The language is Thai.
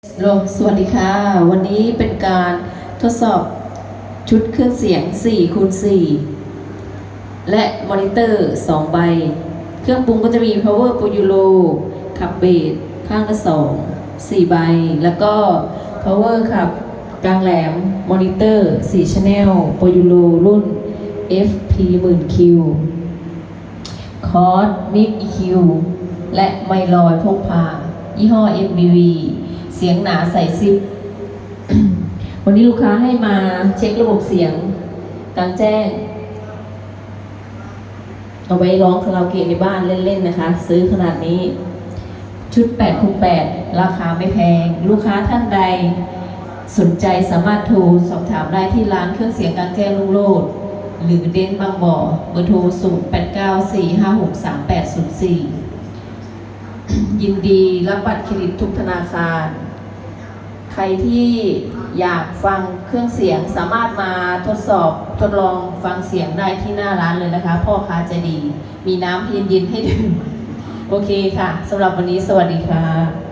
โลสวัสดีค่ะ วันนี้เป็นการทดสอบชุดเครื่องเสียง4คูณ4และมอนิเตอร์ 2 ใบ เครื่องปรุงก็จะมี power p o u l o ขับเบสข้างละ2 4 ใบ แล้วก็ power ขับกลางแหลมมอนิเตอร์ 4 channel p o u l o รุ่น FP 10,000 Q คอร์สมิก EQ และไมลอยพกพา ยี่ห้อ MBV เสียงหนาใส่ซิป วันนี้ลูกค้าให้มาเช็คระบบเสียงกลางแจ้ง เอาไว้ร้องคาราโอเกะในบ้านเล่นๆนะคะ ซื้อขนาดนี้ ชุด8คูณ8ราคาไม่แพง ลูกค้าท่านใด สนใจสามารถโทรสอบถามได้ที่ร้านเครื่องเสียงกลางแจ้งลุงโลด หรือเดนบางบ่อเบอร์โทร 0 8 9 4 5 6 3 8 0 4ยินดีรับบัตรเครดิตทุกธนาคาร รที่อยากฟังเครื่องเสียงสามารถมาทดสอบทดลองฟังเสียงได้ที่หน้าร้านเลยนะคะ พ่อค้าใจดี มีน้ำเย็นๆให้ดื่ม โอเคค่ะสำหรับวันนี้สวัสดีค่ะ